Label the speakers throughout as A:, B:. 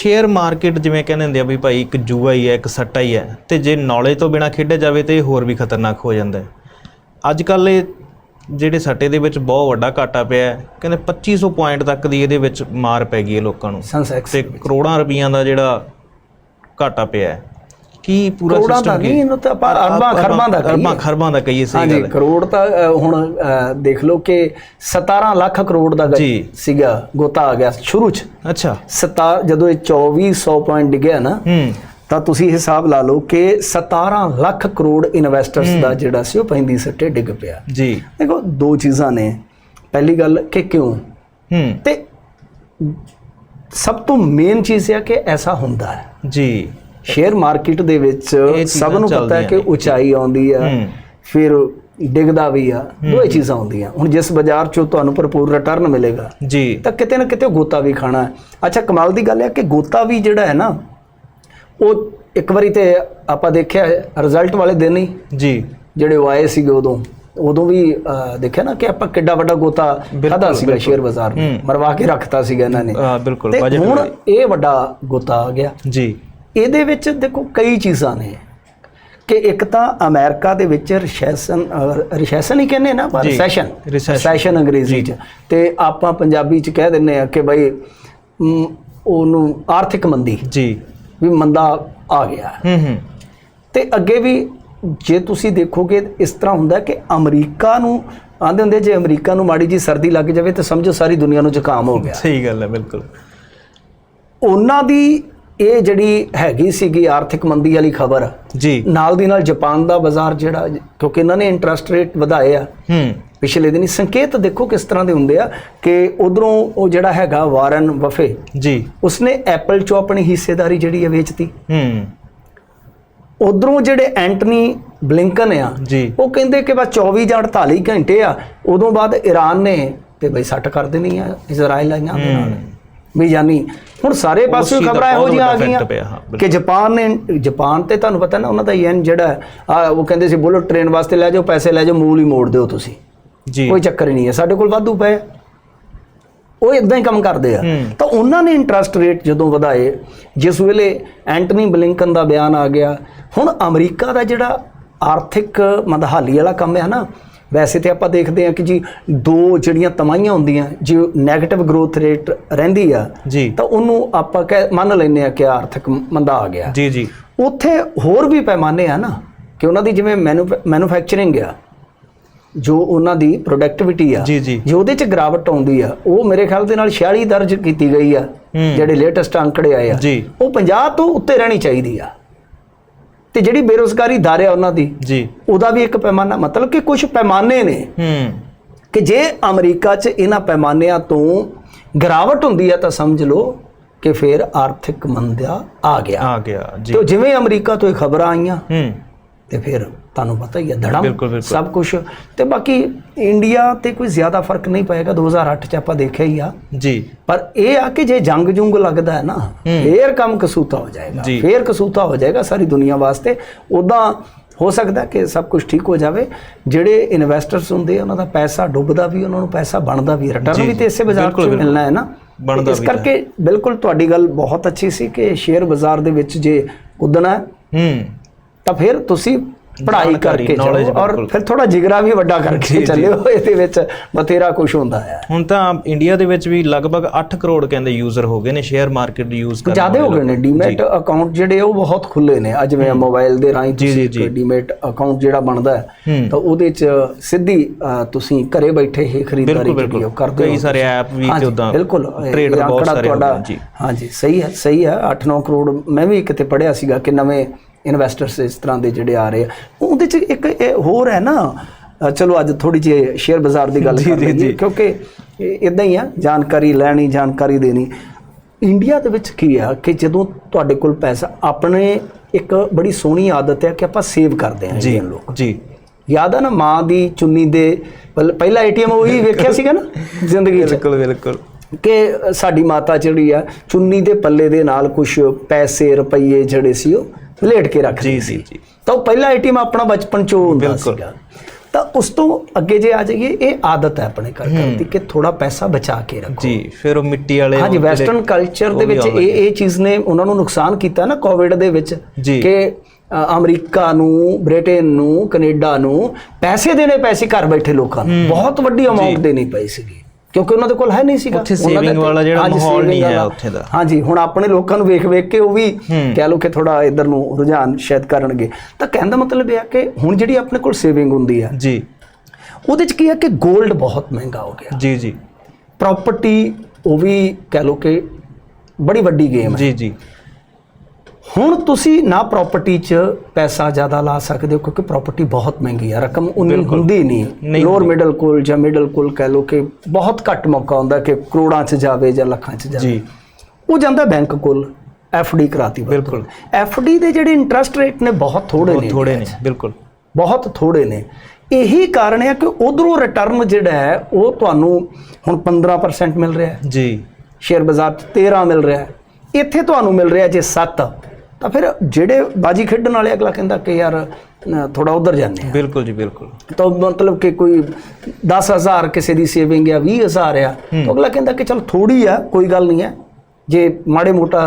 A: Share market ਜਿਵੇਂ ਕਹਿੰਦੇ ਹੁੰਦੇ ਆ ਵੀ ਭਾਈ ਇੱਕ ਜੂਆ ਹੀ ਹੈ ਇੱਕ ਸੱਟਾ ਹੀ ਹੈ ਤੇ ਜੇ ਨੌਲੇਜ ਤੋਂ ਬਿਨਾ ਖੇਡਿਆ ਜਾਵੇ ਤੇ ਇਹ ਹੋਰ ਵੀ ਖਤਰਨਾਕ ਹੋ ਜਾਂਦਾ ਹੈ। ਅੱਜ ਕੱਲ ਇਹ ਜਿਹੜੇ ਸੱਟੇ ਦੇ ਵਿੱਚ ਬਹੁਤ ਵੱਡਾ ਘਾਟਾ ਪਿਆ ਹੈ ਕਹਿੰਦੇ 2500 ਪੁਆਇੰਟ ਤੱਕ ਦੀ ਇਹਦੇ ਵਿੱਚ ਮਾਰ ਪੈ ਗਈ ਹੈ ਲੋਕਾਂ ਨੂੰ
B: ਸੈਂਸੈਕਸ
A: ਤੇ ਕਰੋੜਾਂ ਰੁਪਈਆਂ ਦਾ ਜਿਹੜਾ ਘਾਟਾ ਪਿਆ ਹੈ। ਕੀ ਪੂਰਾ
B: ਕਰੋੜਾਂ ਦਾ
A: ਸਿਸਟਮ
B: ਨਹੀਂ ਇਹਨੂੰ ਤਾਂ ਆਪਾਂ ਅਰਬਾਂ ਖਰਬਾਂ ਦਾ
A: ਅਰਬਾਂ ਖਰਬਾਂ ਦਾ ਕਹੀਏ ਸਹੀ ਗੱਲ ਹੈ।
B: ਕਰੋੜ ਤਾਂ ਹੁਣ ਦੇਖ ਲਓ ਕਿ 17 ਲੱਖ ਕਰੋੜ ਦਾ। ਸੀਗਾ ਗੋਤਾ ਆ ਗਿਆ ਸ਼ੁਰੂ ਚ।
A: ਅੱਛਾ।
B: ਸਤਾ ਜਦੋਂ ਇਹ 2400 ਪੁਆਇੰਟ ਡਿੱਗਿਆ ਨਾ
A: ਹੂੰ।
B: ਤਾਂ ਤੁਸੀਂ ਹਿਸਾਬ ਲਾ ਲਓ ਕਿ 17 ਲੱਖ ਕਰੋੜ ਇਨਵੈਸਟਰਸ ਦਾ ਜਿਹੜਾ ਸੀ ਉਹ ਪੈਂਦੀ ਸੱਟੇ ਡਿੱਗ ਪਿਆ।
A: ਜੀ।
B: ਦੇਖੋ ਦੋ ਚੀਜ਼ਾਂ ਨੇ। ਪਹਿਲੀ ਗੱਲ ਕਿ ਕਿਉਂ?
A: ਹੂੰ।
B: ਤੇ ਸਭ ਤੋਂ ਮੇਨ ਚੀਜ਼ ਇਹ ਹੈ ਕਿ ਐਸਾ ਹੁੰਦਾ ਹੈ।
A: ਜੀ।
B: ਸ਼ੇਅਰ ਮਾਰਕੀਟ ਦੇ ਵਿੱਚ ਸਭ ਨੂੰ ਪਤਾ ਹੈ ਕਿ ਉਚਾਈ ਆਉਂਦੀ ਆ। ਫਿਰ ਡਿੱਗਦਾ ਵੀ ਆ ਦੋਏ ਚੀਜ਼ਾਂ ਆਉਂਦੀਆਂ। ਹੁਣ ਜਿਸ ਬਾਜ਼ਾਰ 'ਚੋਂ ਤੁਹਾਨੂੰ ਭਰਪੂਰ ਰਿਟਰਨ ਮਿਲੇਗਾ
A: ਜੀ।
B: ਤਾਂ ਕਿਤੇ ਨਾ ਕਿਤੇ ਗੋਤਾ ਵੀ ਖਾਣਾ ਹੈ। ਅੱਛਾ ਕਮਾਲ ਦੀ ਗੱਲ ਹੈ ਕਿ ਗੋਤਾ ਵੀ ਜਿਹੜਾ ਹੈ ਨਾ ਉਹ ਇੱਕ ਵਾਰੀ ਤੇ ਆਪਾਂ ਦੇਖਿਆ ਰਿਜ਼ਲਟ ਵਾਲੇ ਦਿਨ ਹੀ
A: ਜੀ।
B: ਜਿਹੜੇ ਆਏ ਸੀਗੇ ਉਦੋਂ ਉਦੋਂ ਵੀ ਦੇਖਿਆ ਨਾ ਕਿ ਆਪਾਂ ਕਿੱਡਾ ਵੱਡਾ ਗੋਤਾ ਖਾਦਾ ਸੀਗਾ ਸ਼ੇਅਰ ਬਾਜ਼ਾਰ ਮਰਵਾ ਕੇ ਰੱਖਤਾ ਸੀਗਾ ਇਹਨਾਂ ਨੇ।
A: ਬਿਲਕੁਲ
B: ਹੁਣ। ਇਹ ਵੱਡਾ ਗੋਤਾ ਆ ਗਿਆ।
A: ਜੀ।
B: ਇਹਦੇ ਵਿੱਚ ਦੇਖੋ ਕਈ ਚੀਜ਼ਾਂ ਨੇ ਕਿ ਇੱਕ ਤਾਂ ਅਮਰੀਕਾ ਦੇ ਵਿੱਚ ਰਿਸੈਸ਼ਨ ਰਿਸੈਸ਼ਨ ਹੀ ਕਹਿੰਦੇ ਨਾ ਰਿਸੈਸ਼ਨ
A: recession।
B: ਰਿਸੈਸ਼ਨ ਅੰਗਰੇਜ਼ੀ ਚ। ਤੇ ਆਪਾਂ ਪੰਜਾਬੀ ਚ ਕਹਿ ਦਿੰਨੇ ਆ ਕਿ ਬਈ ਉਹਨੂੰ ਆਰਥਿਕ ਮੰਦੀ
A: ਜੀ।
B: ਵੀ ਮੰਦਾ ਆ ਗਿਆ।
A: ਹੂੰ ਹੂੰ।
B: ਤੇ ਅੱਗੇ ਵੀ ਜੇ ਤੁਸੀਂ ਦੇਖੋਗੇ ਇਸ ਤਰ੍ਹਾਂ ਹੁੰਦਾ ਕਿ ਅਮਰੀਕਾ ਨੂੰ ਆਂਦੇ ਹੁੰਦੇ ਜੇ ਅਮਰੀਕਾ ਨੂੰ ਮਾੜੀ ਜੀ ਸਰਦੀ ਲੱਗ ਜਾਵੇ ਤਾਂ ਸਮਝੋ ਸਾਰੀ ਦੁਨੀਆ ਨੂੰ ਜ਼ੁਕਾਮ ਹੋ ਗਿਆ।
A: ਸਹੀ ਗੱਲ ਹੈ ਬਿਲਕੁਲ।
B: ਉਹਨਾਂ ਦੀ ਇਹ ਜਿਹੜੀ ਹੈਗੀ ਸੀਗੀ ਆਰਥਿਕ ਮੰਦੀ ਵਾਲੀ ਖਬਰ
A: ਜੀ।
B: ਨਾਲ ਦੀ ਨਾਲ ਜਾਪਾਨ ਦਾ ਬਾਜ਼ਾਰ ਜਿਹੜਾ ਕਿਉਂਕਿ ਇਹਨਾਂ ਨੇ ਇੰਟਰਸਟ ਰੇਟ ਵਧਾਏ ਆ।
A: ਹੂੰ।
B: ਪਿਛਲੇ ਦਿਨੀ ਸੰਕੇਤ ਦੇਖੋ ਕਿਸ ਤਰ੍ਹਾਂ ਦੇ ਹੁੰਦੇ ਆ ਕਿ ਉਧਰੋਂ ਉਹ ਜਿਹੜਾ ਹੈਗਾ ਵਾਰਨ ਬਫੇ
A: ਜੀ।
B: ਉਸਨੇ ਐਪਲ ਚੋਂ ਆਪਣੀ ਹਿੱਸੇਦਾਰੀ ਜਿਹੜੀ ਹੈ ਵੇਚਤੀ।
A: ਹੂੰ।
B: ਉਧਰੋਂ ਜਿਹੜੇ ਐਂਟਨੀ ਬਲਿੰਕਨ ਆ
A: ਜੀ।
B: ਉਹ ਕਹਿੰਦੇ ਕਿ ਬਸ 24 ਜਾਂ 48 ਘੰਟੇ ਆ ਉਦੋਂ ਬਾਅਦ ਈਰਾਨ ਨੇ ਤੇ ਬਈ ਸੱਟ ਕਰ ਦੇਣੀ ਆ ਇਜ਼ਰਾਈਲ ਆਈਆਂ ਦੇ ਨਾਲ। ਵੀ ਯਾਨੀ ਹੁਣ ਸਾਰੇ ਪਾਸੇ ਖਬਰਾਂ ਇਹੋ ਜਿਹੀਆਂ ਆ ਗਈਆਂ। ਕਿ ਜਾਪਾਨ ਨੇ ਜਾਪਾਨ ਤੇ ਤੁਹਾਨੂੰ ਪਤਾ ਨਾ ਉਹਨਾਂ ਦਾ ਯੈਨ ਜਿਹੜਾ ਆ ਉਹ ਕਹਿੰਦੇ ਸੀ ਬੁਲਟ ਟ੍ਰੇਨ ਵਾਸਤੇ ਲੈ ਜਾਓ ਪੈਸੇ ਲੈ ਜਾਓ ਮੂਲ ਹੀ ਮੋੜ ਦਿਓ ਤੁਸੀਂ।
A: ਜੀ।
B: ਕੋਈ ਚੱਕਰ ਹੀ ਨਹੀਂ ਹੈ। ਸਾਡੇ ਕੋਲ ਵਾਧੂ ਪਏ। ਉਹ ਇਦਾਂ ਹੀ ਕੰਮ ਕਰਦੇ ਆ। ਤਾਂ ਉਹਨਾਂ ਨੇ ਇੰਟਰਸਟ ਰੇਟ ਜਦੋਂ ਵਧਾਏ ਜਿਸ ਵੇਲੇ ਐਂਟਨੀ ਬਲਿੰਕਨ ਦਾ ਬਿਆਨ ਆ ਗਿਆ ਹੁਣ ਅਮਰੀਕਾ ਦਾ ਜਿਹੜਾ ਆਰਥਿਕ ਮੰਦਹਾਲੀ ਵਾਲਾ ਕੰਮ ਹੈ ਨਾ ਵੈਸੇ ਤੇ ਆਪਾਂ ਦੇਖਦੇ ਆ ਕਿ ਜੀ ਦੋ ਜਿਹੜੀਆਂ ਤਮਾਹੀਆਂ ਹੁੰਦੀਆਂ ਜੇ 네ਗੇਟਿਵ ਗਰੋਥ ਰੇਟ ਰਹਿੰਦੀ ਆ ਤਾਂ ਉਹਨੂੰ ਆਪਾਂ ਕਹਿ ਮੰਨ ਲੈਂਦੇ ਆ ਕਿ ਆਰਥਿਕ ਮੰਦਾ ਆ ਗਿਆ।
A: ਜੀ ਜੀ।
B: ਉੱਥੇ ਹੋਰ ਵੀ ਪੈਮਾਨੇ ਆ ਨਾ ਕਿ ਉਹਨਾਂ ਦੀ ਜਿਵੇਂ ਮੈਨੂਫੈਕਚਰਿੰਗ ਆ ਜੋ ਉਹਨਾਂ ਦੀ ਪ੍ਰੋਡਕਟਿਵਿਟੀ ਆ
A: ਜੀ
B: ਉਹਦੇ ਚ ਗਿਰਾਵਟ ਆਉਂਦੀ ਆ ਉਹ ਮੇਰੇ ਖਿਆਲ ਦੇ ਨਾਲ 46 ਦਰਜ ਕੀਤੀ ਗਈ ਆ ਜਿਹੜੇ ਲੇਟੈਸਟ ਅੰਕੜੇ ਆਏ ਆ ਉਹ 50 ਤੋਂ ਉੱਤੇ ਰਹਿਣੀ ਚਾਹੀਦੀ ਆ। ਤੇ ਜਿਹੜੀ ਬੇਰੋਜ਼ਗਾਰੀ ਦਰ ਆ ਉਹਨਾਂ ਦੀ
A: ਜੀ।
B: ਉਹਦਾ ਵੀ ਇੱਕ ਪੈਮਾਨਾ ਮਤਲਬ ਕਿ ਕੁਝ ਪੈਮਾਨੇ ਨੇ।
A: ਹੂੰ।
B: ਕਿ ਜੇ ਅਮਰੀਕਾ 'ਚ ਇਹਨਾਂ ਪੈਮਾਨਿਆਂ ਤੋਂ ਗਿਰਾਵਟ ਹੁੰਦੀ ਆ ਤਾਂ ਸਮਝ ਲਓ ਕਿ ਫਿਰ ਆਰਥਿਕ ਮੰਦਿਆ ਆ ਗਿਆ।
A: ਆ ਗਿਆ ਜੀ।
B: ਤੇ ਜਿਵੇਂ ਅਮਰੀਕਾ ਤੋਂ ਇਹ ਖਬਰਾਂ ਆਈਆਂ
A: ਹੂੰ।
B: ਤੇ ਫਿਰ ਤੁਹਾਨੂੰ ਪਤਾ ਹੀ ਹੈ ਧੜਮ। ਸਭ ਕੁਝ ਤੇ ਬਾਕੀ ਇੰਡੀਆ ਤੇ ਕੋਈ ਜ਼ਿਆਦਾ ਫ਼ਰਕ ਨਹੀਂ ਪਏਗਾ। 2008 ਚ ਆਪਾਂ ਦੇਖਿਆ ਹੀ ਆ।
A: ਜੀ।
B: ਪਰ ਇਹ ਆ ਕਿ ਜੇ ਜੰਗ ਜੁੰਗ ਲੱਗਦਾ ਹੈ ਨਾ ਫੇਰ ਕੰਮ ਕਸੂਤਾ ਹੋ ਜਾਏਗਾ। ਫੇਰ ਕਸੂਤਾ ਹੋ ਜਾਏਗਾ ਸਾਰੀ ਦੁਨੀਆ ਵਾਸਤੇ। ਉਦਾਂ ਹੋ ਸਕਦਾ ਕਿ ਸਭ ਕੁਝ ਠੀਕ ਹੋ ਜਾਵੇ। ਜਿਹੜੇ ਇਨਵੈਸਟਰਸ ਹੁੰਦੇ ਆ, ਉਹਨਾਂ ਦਾ ਪੈਸਾ ਡੁੱਬਦਾ ਵੀ ਉਹਨਾਂ ਨੂੰ ਪੈਸਾ ਬਣਦਾ ਵੀ ਰਿਟਰਨ ਵੀ ਤੇ ਇਸੇ ਬਾਜ਼ਾਰ ਚੋਂ। ਮਿਲਣਾ ਹੈ ਨਾ।
A: ਬਣਦਾ
B: ਇਸ। ਕਰਕੇ ਬਿਲਕੁਲ ਤੁਹਾਡੀ ਗੱਲ ਬਹੁਤ ਅੱਛੀ ਸੀ ਕਿ ਸ਼ੇਅਰ ਬਾਜ਼ਾਰ ਦੇ ਵਿੱਚ ਜੇ ਉਦਣਾ ਹੈ
A: ਹੂੰ।
B: ਤਾਂ ਫਿਰ ਤੁਸੀਂ ਪੜ੍ਹਾਈ ਕਰਕੇ ਚੱਲੋ ਔਰ। ਫਿਰ ਥੋੜਾ ਜਿਗਰਾ ਵੀ ਵੱਡਾ ਕਰਕੇ। ਚੱਲਿਓ ਇਹਦੇ ਵਿੱਚ ਬਥੇਰਾ ਕੁਝ ਹੁੰਦਾ ਹੈ
A: ਹੁਣ ਤਾਂ ਇੰਡੀਆ ਦੇ ਵਿੱਚ ਵੀ ਲਗਭਗ 8 ਕਰੋੜ ਕਹਿੰਦੇ ਯੂਜ਼ਰ ਹੋ ਗਏ ਨੇ ਸ਼ੇਅਰ ਮਾਰਕੀਟ ਯੂਜ਼ ਕਰਨ
B: ਜਿਆਦੇ ਹੋ ਗਏ ਨੇ ਡੀਮੈਟ ਅਕਾਊਂਟ ਜਿਹੜੇ ਉਹ ਬਹੁਤ ਖੁੱਲੇ ਨੇ ਅੱਜ ਮੋਬਾਈਲ ਦੇ ਰਾਹੀਂ ਤੁਸੀਂ ਡੀਮੈਟ ਅਕਾਊਂਟ ਜਿਹੜਾ ਬਣਦਾ ਹੈ। ਤਾਂ ਉਹਦੇ ਚ ਸਿੱਧੀ ਤੁਸੀਂ ਘਰੇ ਬੈਠੇ ਹੀ ਖਰੀਦਦਾਰੀ ਜਿਹੜੀ ਉਹ। ਕਰਦੇ
A: ਕਈ ਸਾਰੇ ਐਪ ਵੀ ਤੇ
B: ਹਾਂਜੀ,
A: ਉੱਦਾਂ
B: ਬਿਲਕੁਲ
A: trader ਬਹੁਤ ਸਾਰੇ ਹੋ
B: ਤੁਹਾਡਾ
A: ਗਏ, ਜੀ।
B: ਹਾਂਜੀ ਸਹੀ ਹੈ ਸਹੀ ਹੈ 8-9 ਕਰੋੜ ਮੈਂ ਵੀ ਕਿਤੇ ਪੜਿਆ ਸੀਗਾ ਕਿ ਨਵੇਂ ਇਨਵੈਸਟਰਸ ਇਸ ਤਰ੍ਹਾਂ ਦੇ ਜਿਹੜੇ ਆ ਰਹੇ ਆ। ਉਹਦੇ ਚ ਇੱਕ ਇਹ ਹੋਰ ਹੈ ਨਾ ਚਲੋ ਅੱਜ ਥੋੜੀ ਜਿਹੀ ਸ਼ੇਅਰ ਬਾਜ਼ਾਰ ਦੀ ਗੱਲ ਕਰ ਲਈਏ। ਕਿਉਂਕਿ ਇਦਾਂ ਹੀ ਆ ਜਾਣਕਾਰੀ ਲੈਣੀ ਜਾਣਕਾਰੀ ਦੇਣੀ। ਇੰਡੀਆ ਦੇ ਵਿੱਚ ਕੀ ਆ ਕਿ ਜਦੋਂ ਤੁਹਾਡੇ ਕੋਲ ਪੈਸਾ ਆਪਣੇ ਇੱਕ ਬੜੀ ਸੋਹਣੀ ਆਦਤ ਹੈ ਕਿ ਆਪਾਂ ਸੇਵ ਕਰਦੇ ਹਾਂ
A: ਜੀ
B: ਲੋਕ।
A: ਜੀ।
B: ਯਾਦ ਆ ਨਾ ਮਾਂ ਦੀ ਚੁੰਨੀ ਦੇ ਪਹਿਲ- ਪਹਿਲਾ ਏਟੀਐਮ ਉਹੀ ਵੇਖਿਆ ਸੀਗਾ ਨਾ ਜ਼ਿੰਦਗੀ 'ਚ?
A: ਬਿਲਕੁਲ ਬਿਲਕੁਲ।
B: ਕਿ ਸਾਡੀ ਮਾਤਾ ਜਿਹੜੀ ਆ ਚੁੰਨੀ ਦੇ ਪੱਲੇ ਦੇ ਨਾਲ ਕੁਝ ਪੈਸੇ ਰੁਪਈਏ ਜਿਹੜੇ ਸੀ ਉਹ ਲੇਟ ਕੇ ਰੱਖਦੀ
A: ਜੀ ਜੀ ਜੀ।
B: ਤਾਂ ਉਹ ਪਹਿਲਾ ਏਟੀਐਮ ਆਪਣਾ ਬਚਪਨ ਚੋਂ ਹੁੰਦਾ। ਸੀਗਾ। ਤਾਂ ਉਸ ਤੋਂ ਅੱਗੇ ਜੇ ਆ ਜਾਈਏ ਇਹ ਆਦਤ ਹੈ ਆਪਣੇ ਘਰ ਘਰ ਦੀ ਕਿ ਥੋੜਾ ਪੈਸਾ ਬਚਾ ਕੇ ਰੱਖੋ।
A: ਜੀ ਫਿਰ ਉਹ ਮਿੱਟੀ ਵਾਲੇ
B: ਹਾਂਜੀ ਵੈਸਟਰਨ ਕਲਚਰ ਦੇ ਵਿੱਚ ਇਹ ਇਹ ਚੀਜ਼ ਨੇ ਉਹਨਾਂ ਨੂੰ ਨੁਕਸਾਨ ਕੀਤਾ ਨਾ ਕੋਵਿਡ ਦੇ ਵਿੱਚ। ਕਿ ਅਮਰੀਕਾ ਨੂੰ ਬ੍ਰਿਟੇਨ ਨੂੰ ਕੈਨੇਡਾ ਨੂੰ ਪੈਸੇ ਦੇਣੇ ਪੈਸੇ ਘਰ ਬੈਠੇ ਲੋਕਾਂ ਨੂੰ। ਬਹੁਤ ਵੱਡੀ ਅਮਾਉਂਟ ਦੇਣੀ ਪਈ ਸੀਗੀ। ਕਿਉਂਕਿ ਉਹਨਾਂ ਦੇ ਕੋਲ ਹੈ ਨਹੀਂ ਸੀਗਾ।
A: ਉੱਥੇ
B: ਤੇ-
A: ਵਾਲਾ ਜਿਹੜਾ ਮਾਹੌਲ ਨਹੀਂ ਹੈ। ਉੱਥੇ ਦਾ।
B: ਹਾਂਜੀ ਹੁਣ ਆਪਣੇ ਲੋਕਾਂ ਨੂੰ ਵੇਖ ਵੇਖ ਕੇ ਉਹ ਵੀ ਕਹਿ ਲਓ ਕਿ ਥੋੜਾ ਇਧਰ ਨੂੰ ਰੁਝਾਨ ਸ਼ਾਇਦ ਕਰਨਗੇ। ਤਾਂ ਕਹਿਣ ਦਾ ਮਤਲਬ ਇਹ ਹੈ ਕਿ ਹੁਣ ਜਿਹੜੀ ਆਪਣੇ ਕੋਲ ਸੇਵਿੰਗ ਹੁੰਦੀ ਹੈ
A: ਜੀ।
B: ਉਹਦੇ ਚ ਕੀ ਹੈ ਕਿ 골ਡ ਬਹੁਤ ਮਹਿੰਗਾ ਹੋ ਗਿਆ।
A: ਜੀ ਜੀ।
B: ਪ੍ਰਾਪਰਟੀ ਉਹ ਵੀ ਕਹਿ ਲਓ ਕਿ ਬੜੀ ਵੱਡੀ ਗੇਮ ਹੈ।
A: ਜੀ ਜੀ।
B: ਹੁਣ ਤੁਸੀਂ ਨਾ ਪ੍ਰਾਪਰਟੀ 'ਚ ਪੈਸਾ ਜ਼ਿਆਦਾ ਲਾ ਸਕਦੇ ਹੋ ਕਿਉਂਕਿ ਪ੍ਰਾਪਰਟੀ ਬਹੁਤ ਮਹਿੰਗੀ ਹੈ ਰਕਮ ਉਨੀ ਹੁੰਦੀ ਨਹੀਂ ਲੋਅਰ ਮਿਡਲ ਕੋਲ ਜਾਂ ਮਿਡਲ ਕੋਲ ਕਹਿ ਲਓ ਕਿ ਬਹੁਤ ਘੱਟ ਮੌਕਾ ਹੁੰਦਾ ਕਿ ਕਰੋੜਾਂ 'ਚ ਜਾਵੇ ਜਾਂ ਲੱਖਾਂ 'ਚ ਜਾਵੇ।
A: ਜੀ।
B: ਉਹ ਜਾਂਦਾ ਬੈਂਕ ਕੋਲ ਡੀ ਕਰਾਤੀ
A: ਬਿਲਕੁਲ।
B: ਡੀ ਦੇ ਜਿਹੜੇ ਇੰਟਰਸਟ ਰੇਟ ਨੇ ਬਹੁਤ ਥੋੜੇ ਨੇ।
A: ਥੋੜੇ ਨੇ ਬਿਲਕੁਲ।
B: ਬਹੁਤ ਥੋੜੇ ਨੇ। ਇਹੀ ਕਾਰਨ ਹੈ ਕਿ ਉਧਰੋਂ ਰਿਟਰਨ ਜਿਹੜਾ ਹੈ ਉਹ ਤੁਹਾਨੂੰ ਹੁਣ 15% ਮਿਲ ਰਿਹਾ ਹੈ।
A: ਜੀ।
B: ਸ਼ੇਅਰ ਬਾਜ਼ਾਰ 'ਚ 13 ਮਿਲ ਰਿਹਾ ਹੈ। ਇੱਥੇ ਤੁਹਾਨੂੰ ਮਿਲ ਰਿਹਾ ਜੇ 7 ਤਾਂ ਫਿਰ ਜਿਹੜੇ ਬਾਜੀ ਖੇਡਣ ਵਾਲੇ ਅਗਲਾ ਕਹਿੰਦਾ ਕਿ ਯਾਰ ਥੋੜਾ ਉਧਰ ਜਾਂਦੇ ਆ।
A: ਬਿਲਕੁਲ ਜੀ ਬਿਲਕੁਲ।
B: ਤਾਂ ਮਤਲਬ ਕਿ ਕੋਈ 10000 ਕਿਸੇ ਦੀ ਸੇਵਿੰਗ ਆ 20000 ਆ ਤਾਂ ਅਗਲਾ ਕਹਿੰਦਾ ਕਿ ਚਲ ਥੋੜੀ ਆ ਕੋਈ ਗੱਲ ਨਹੀਂ ਹੈ ਜੇ ਮਾੜੇ ਮੋਟਾ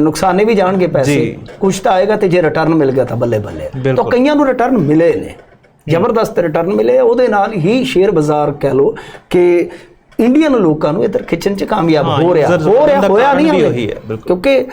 B: ਨੁਕਸਾਨੇ ਵੀ ਜਾਣਗੇ ਪੈਸੇ। ਕੁਝ ਤਾਂ ਆਏਗਾ ਤੇ ਜੇ ਰਿਟਰਨ ਮਿਲ ਗਿਆ ਤਾਂ ਬੱਲੇ ਬੱਲੇ ਤਾਂ। ਕਈਆਂ ਨੂੰ ਰਿਟਰਨ ਮਿਲੇ ਨੇ। ਜ਼ਬਰਦਸਤ ਰਿਟਰਨ ਮਿਲੇ ਆ, ਉਹਦੇ ਨਾਲ ਹੀ ਸ਼ੇਅਰ ਬਾਜ਼ਾਰ ਕਹਿ ਲੋ ਕਿ ਇੰਡੀਅਨ ਲੋਕਾਂ ਨੂੰ ਇੱਧਰ ਖਿੱਚਣ 'ਚ ਕਾਮਯਾਬ
A: ਹਾਂ,
B: ਰਿਹਾ ਹੋ ਰਿਹਾ ਹੋਇਆ ਨਹੀਂ।
A: ਉਹੀ ਹੈ।
B: ਕਿਉਂਕਿ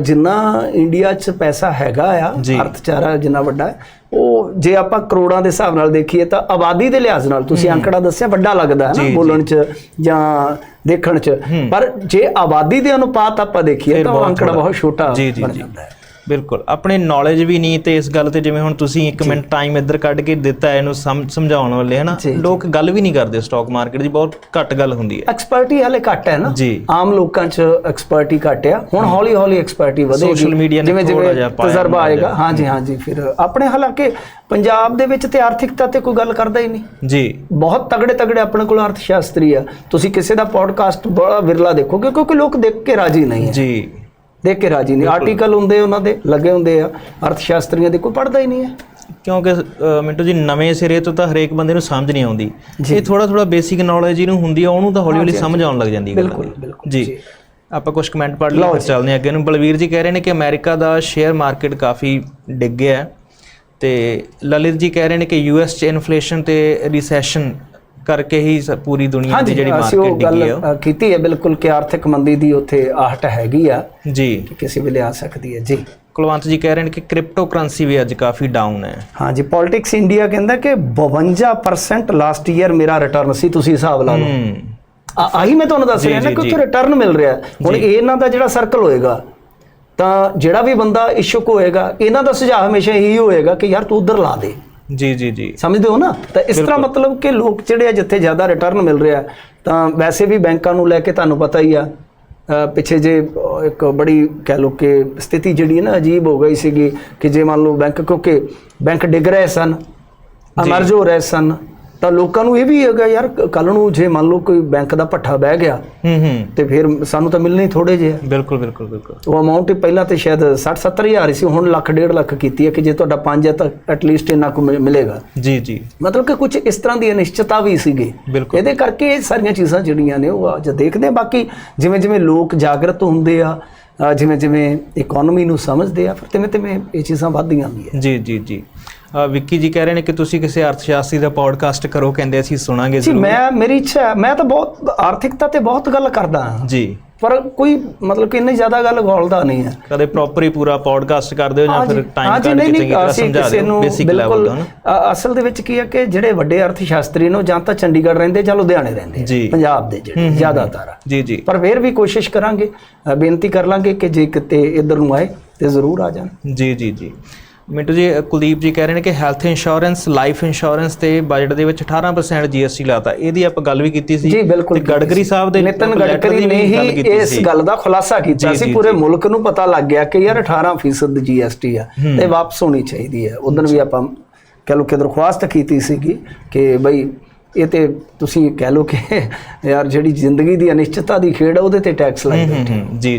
B: ਜਿੰਨਾ ਇੰਡੀਆ 'ਚ ਪੈਸਾ ਹੈਗਾ ਆ। ਅਰਥਚਾਰਾ ਜਿੰਨਾ ਵੱਡਾ ਹੈ ਉਹ ਜੇ ਆਪਾਂ ਕਰੋੜਾਂ ਦੇ ਹਿਸਾਬ ਨਾਲ ਦੇਖੀਏ ਤਾਂ ਆਬਾਦੀ ਦੇ ਲਿਹਾਜ਼ ਨਾਲ ਤੁਸੀਂ ਅੰਕੜਾ ਦੱਸਿਆ ਵੱਡਾ ਲੱਗਦਾ ਹੈ ਨਾ। ਬੋਲਣ 'ਚ ਜਾਂ ਦੇਖਣ 'ਚ ਪਰ ਜੇ ਆਬਾਦੀ ਦੇ ਅਨੁਪਾਤ ਆਪਾਂ ਦੇਖੀਏ ਤਾਂ ਅੰਕੜਾ। ਬਹੁਤ ਛੋਟਾ ਬਣ। ਜਾਂਦਾ ਹੈ
A: ਬਿਲਕੁਲ। ਆਪਣੇ ਨੌਲੇਜ ਵੀ ਨਹੀਂ ਤੇ ਇਸ ਗੱਲ ਤੇ ਜਿਵੇਂ ਹੁਣ ਤੁਸੀਂ 1 ਮਿੰਟ ਟਾਈਮ ਇੱਧਰ ਕੱਢ ਕੇ ਦਿੱਤਾ ਇਹਨੂੰ ਸਮ- ਸਮਝਾਉਣ ਵਾਲੇ ਹਨਾ। ਲੋਕ ਗੱਲ ਵੀ ਨਹੀਂ ਕਰਦੇ ਸਟਾਕ ਮਾਰਕੀਟ ਦੀ ਬਹੁਤ ਘੱਟ ਗੱਲ ਹੁੰਦੀ ਹੈ।
B: ਐਕਸਪਰਟੀ ਹਲੇ ਘੱਟ ਹੈ ਨਾ। ਆਮ ਲੋਕਾਂ 'ਚ ਐਕਸਪਰਟੀ ਘੱਟ ਆ। ਹੁਣ ਹੌਲੀ ਹੌਲੀ ਐਕਸਪਰਟੀ ਵਧੇਗੀ।
A: Social media ਨੇ
B: ਜਿਵੇਂ
A: ਜਿਹਾ ਪਾਇਆ
B: ਤਜਰਬਾ ਆਏਗਾ। ਹਾਂਜੀ ਹਾਂਜੀ ਫਿਰ ਆਪਣੇ ਹਾਲਾਂਕਿ ਪੰਜਾਬ ਦੇ ਵਿੱਚ ਤੇ ਆਰਥਿਕਤਾ ਤੇ ਕੋਈ ਗੱਲ ਕਰਦਾ ਹੀ ਨਹੀਂ।
A: ਜੀ।
B: ਬਹੁਤ ਤਗੜੇ ਤਗੜੇ ਆਪਣੇ ਕੋਲ ਅਰਥ ਸ਼ਾਸਤਰੀ ਆ। ਤੁਸੀਂ ਕਿਸੇ ਦਾ ਪੋਡਕਾਸਟ ਬੜਾ ਵਿਰਲਾ ਦੇਖੋਗੇ ਕਿਉਂਕਿ ਲੋਕ ਦੇਖ ਕੇ ਰਾਜੀ ਨਹੀਂ ਹੈ।
A: ਜੀ।
B: ਦੇਖ ਕੇ ਰਾਜੀ ਨਹੀਂ। ਆਰਟੀਕਲ ਹੁੰਦੇ ਉਹਨਾਂ ਦੇ ਲੱਗੇ ਹੁੰਦੇ ਆ। ਅਰਥ ਸ਼ਾਸਤਰੀਆਂ ਦੇ ਕੋਈ ਪੜਦਾ ਹੀ ਨਹੀਂ ਹੈ।
A: ਕਿਉਂਕਿ ਮਿੰਟੂ ਜੀ ਨਵੇਂ ਸਿਰੇ ਤੋਂ ਤਾਂ ਹਰੇਕ ਬੰਦੇ ਨੂੰ ਸਮਝ ਨਹੀਂ ਆਉਂਦੀ। ਇਹ ਥੋੜਾ ਥੋੜਾ ਬੇਸਿਕ ਨੌਲੇਜ ਜਿਹਨੂੰ ਹੁੰਦੀ ਆ ਉਹਨੂੰ ਤਾਂ ਹੌਲੀ ਹੌਲੀ ਸਮਝ ਆਉਣ ਲੱਗ ਜਾਂਦੀ ਹੈ
B: ਬਿਲਕੁਲ,
A: ਜੀ। ਆਪਾਂ ਕੁਝ ਕਮੈਂਟ ਪੜ੍ਹ ਲਈਏ ਫਿਰ ਚੱਲਦੇ ਹਾਂ ਅੱਗੇ ਨੂੰ। ਬਲਵੀਰ ਜੀ ਕਹਿ ਰਹੇ ਨੇ ਕਿ ਅਮਰੀਕਾ ਦਾ ਸ਼ੇਅਰ ਮਾਰਕੀਟ ਕਾਫੀ ਡਿੱਗ ਗਿਆ ਤੇ ਲਲਿਤ ਜੀ ਕਹਿ ਰਹੇ ਨੇ ਕਿ ਯੂਐਸ ਚ ਇਨਫਲੇਸ਼ਨ ਤੇ ਰਿਸੈਸ਼ਨ ਕਰਕੇ ਹੀ ਪੂਰੀ ਦੁਨੀਆ ਦੀ ਜਿਹੜੀ ਮਾਰਕੀਟ ਡਿੱਗੀ ਹੈ
B: ਕੀਤੀ ਹੈ ਬਿਲਕੁਲ ਕਿ ਆਰਥਿਕ ਮੰਦੀ ਦੀ ਉੱਥੇ ਆਹਟ ਹੈਗੀ ਆ
A: ਜੀ।
B: ਕਿ ਕਿਸੇ ਵੇਲੇ ਆ ਸਕਦੀ ਹੈ ਜੀ।
A: ਕੁਲਵੰਤ ਜੀ ਕਹਿ ਰਹੇ ਨੇ ਕਿ ਕ੍ਰਿਪਟੋ ਕਰੰਸੀ ਵੀ ਅੱਜ ਕਾਫੀ ਡਾਊਨ ਹੈ।
B: ਹਾਂਜੀ ਪੋਲਿਟਿਕਸ ਇੰਡੀਆ ਕਹਿੰਦਾ ਕਿ 52% ਲਾਸਟ ਈਅਰ ਮੇਰਾ ਰਿਟਰਨ ਸੀ ਤੁਸੀਂ ਹਿਸਾਬ ਲਾ ਲਓ। ਆਹੀ ਮੈਂ ਤੁਹਾਨੂੰ ਦੱਸ ਰਿਹਾ ਨਾ ਕਿ। ਉੱਥੇ ਰਿਟਰਨ ਮਿਲ ਰਿਹਾ। ਹੁਣ ਇਹਨਾਂ ਦਾ ਜਿਹੜਾ ਸਰਕਲ ਹੋਏਗਾ ਤਾਂ ਜਿਹੜਾ ਵੀ ਬੰਦਾ ਇਸ਼ੂਕ ਹੋਏਗਾ ਇਹਨਾਂ ਦਾ ਸੁਝਾਅ ਹਮੇਸ਼ਾ ਇਹੀ ਹੋਏਗਾ ਕਿ ਯਾਰ ਤੂੰ ਉਧਰ ਲਾ ਦੇ।
A: ਜੀ ਜੀ ਜੀ।
B: ਸਮਝਦੇ ਹੋ ਨਾ? ਤਾਂ ਇਸ ਤਰ੍ਹਾਂ ਮਤਲਬ ਕਿ ਲੋਕ ਜਿਹੜੇ ਆ ਜਿੱਥੇ ਜ਼ਿਆਦਾ ਰਿਟਰਨ ਮਿਲ ਰਿਹਾ ਤਾਂ ਵੈਸੇ ਵੀ ਬੈਂਕਾਂ ਨੂੰ ਲੈ ਕੇ ਤੁਹਾਨੂੰ ਪਤਾ ਹੀ ਆ ਪਿੱਛੇ ਜੇ ਇੱਕ ਬੜੀ ਕਹਿ ਲੋ ਕਿ ਸਥਿਤੀ ਜਿਹੜੀ ਹੈ ਨਾ ਅਜੀਬ ਹੋ ਗਈ ਸੀਗੀ ਕਿ ਜੇ ਮੰਨ ਲਓ ਬੈਂਕ ਕਿਉਂਕਿ ਬੈਂਕ ਡਿੱਗ ਰਹੇ ਸਨ ਅਮਰਜ ਹੋ ਰਹੇ ਸਨ ਤਾਂ ਲੋਕਾਂ ਨੂੰ ਇਹ ਵੀ ਹੈਗਾ ਯਾਰ ਕੱਲ ਨੂੰ ਜੇ ਮੰਨ ਲਓ ਕੋਈ ਬੈਂਕ ਦਾ ਪੱਠਾ ਬਹਿ ਗਿਆ
A: ਹੂੰ ਹੂੰ।
B: ਤੇ ਫਿਰ ਸਾਨੂੰ ਤਾਂ ਮਿਲਣੇ ਥੋੜੇ ਜਿਹੇ।
A: ਬਿਲਕੁਲ ਬਿਲਕੁਲ ਬਿਲਕੁਲ।
B: ਉਹ ਅਮਾਉਂਟ ਪਹਿਲਾਂ ਤੇ ਸ਼ਾਇਦ 60 70 ਹਜ਼ਾਰ ਹੀ ਸੀ ਹੁਣ ਲੱਖ ਡੇਢ ਲੱਖ ਕੀਤੀ ਹੈ ਕਿ ਜੇ ਤੁਹਾਡਾ 5 ਹੈ ਤਾਂ ਐਟਲੀਸਟ ਇੰਨਾ ਕੁ ਮਿ- ਮਿਲੇਗਾ।
A: ਜੀ ਜੀ।
B: ਮਤਲਬ ਕਿ ਕੁਝ ਇਸ ਤਰ੍ਹਾਂ ਦੀ ਅਨਿਸ਼ਚਿਤਤਾ ਵੀ ਸੀਗੀ। ਇਹਦੇ ਕਰਕੇ ਇਹ ਸਾਰੀਆਂ ਚੀਜ਼ਾਂ ਜਿਹੜੀਆਂ ਨੇ ਉਹ ਅੱਜ ਦੇਖਦੇ ਆ ਬਾਕੀ ਜਿਵੇਂ ਜਿਵੇਂ ਲੋਕ ਜਾਗਰਤ ਹੁੰਦੇ ਆ ਜਿਵੇਂ ਜਿਵੇਂ ਇਕਨੋਮੀ ਨੂੰ ਸਮਝਦੇ ਆ ਫਿਰ ਤਿਵੇਂ ਤਿਵੇਂ ਇਹ ਚੀਜ਼ਾਂ ਵੱਧਦੀਆਂ ਵੀ ਹੈ
A: ਜੀ ਜੀ ਜੀ। ਵਿੱਕੀ ਜੀ ਕਹਿ ਰਹੇ ਨੇ ਕਿ ਤੁਸੀਂ ਕਿਸੇ ਅਰਥਸ਼ਾਸਤਰੀ ਦਾ ਪੋਡਕਾਸਟ ਕਰੋ ਕਹਿੰਦੇ ਅਸੀਂ ਸੁਣਾਂਗੇ
B: ਜੀ ਮੈਂ ਮੇਰੀ ਇੱਛਾ ਮੈਂ ਤਾਂ ਬਹੁਤ ਆਰਥਿਕਤਾ ਤੇ ਬਹੁਤ ਗੱਲ ਕਰਦਾ ਹਾਂ।
A: ਜੀ।
B: ਪਰ ਕੋਈ ਮਤਲਬ ਕਿ ਇੰਨੀ ਜ਼ਿਆਦਾ ਗੱਲ ਗੋਲਦਾ ਨਹੀਂ ਹੈ।
A: ਕਦੇ ਪ੍ਰੋਪਰ ਹੀ ਪੂਰਾ ਪੋਡਕਾਸਟ ਕਰਦੇ ਹੋ ਜਾਂ ਫਿਰ ਟਾਈਮ ਕੱਢ ਕੇ ਚੰਗੀ ਤਰ੍ਹਾਂ ਸਮਝਾ ਦਿਓ ਬੇਸਿਕ ਲੈਵਲ ਦਾ ਨਾ।
B: ਅਸਲ ਦੇ ਵਿੱਚ ਕੀ ਹੈ ਕਿ ਜਿਹੜੇ ਵੱਡੇ ਅਰਥ ਸ਼ਾਸਤਰੀ ਨੇ ਜਾਂ ਤਾਂ ਚੰਡੀਗੜ੍ਹ ਰਹਿੰਦੇ ਜਾਂ ਲੁਧਿਆਣੇ ਰਹਿੰਦੇ। ਪੰਜਾਬ ਦੇ ਜਿਹੜੇ ਜ਼ਿਆਦਾਤਰ।
A: ਜੀ ਜੀ।
B: ਪਰ ਫਿਰ ਵੀ ਕੋਸ਼ਿਸ਼ ਕਰਾਂਗੇ ਬੇਨਤੀ ਕਰ ਲਾਂਗੇ ਕਿ ਜੇ ਕਿਤੇ ਇਧਰ ਨੂੰ ਆਏ ਤੇ ਜ਼ਰੂਰ ਆ ਜਾਣ।
A: ਜੀ ਜੀ ਜੀ। ਮਿੰਟੂ ਜੀ ਕੁਲਦੀਪ ਜੀ ਕਹਿ ਰਹੇ ਨੇ ਕਿ ਹੈਲਥ ਇੰਸ਼ੋਰੈਂਸ ਲਾਈਫ ਇੰਸ਼ੋਰੈਂਸ ਤੇ ਬਜਟ ਦੇ ਵਿੱਚ 18% ਜੀਐਸਟੀ ਲਾਤਾ। ਇਹਦੀ ਆਪਾਂ ਗੱਲ ਵੀ ਕੀਤੀ ਸੀ
B: ਜੀ ਬਿਲਕੁਲ
A: ਤੇ ਗਡਕਰੀ ਸਾਹਿਬ ਦੇ
B: ਨਿਤਨ
A: ਦੀ
B: ਨੇ ਹੀ ਇਸ। ਗੱਲ ਦਾ ਖੁਲਾਸਾ ਕੀਤਾ ਸੀ। ਪੂਰੇ। ਮੁਲਕ ਨੂੰ ਪਤਾ ਲੱਗ ਗਿਆ ਕਿ ਯਾਰ 18% ਜੀਐਸਟੀ ਆ ਤੇ ਵਾਪਸ ਹੋਣੀ ਚਾਹੀਦੀ ਹੈ ਉਦੋਂ ਵੀ ਆਪਾਂ ਕਹਿ ਲਓ ਕਿ ਦਰਖਾਸਤ ਕੀਤੀ ਸੀਗੀ ਕਿ ਬਈ ਇਹ ਤੇ ਤੁਸੀਂ ਕਹਿ ਲਓ ਕਿ ਯਾਰ ਜਿਹੜੀ ਜ਼ਿੰਦਗੀ ਦੀ ਅਨਿਸ਼ਚਿਤਤਾ ਦੀ ਖੇਡ ਆ ਉਹਦੇ ਤੇ ਟੈਕਸ ਲਾਈ
A: ਹੂੰ। ਜੀ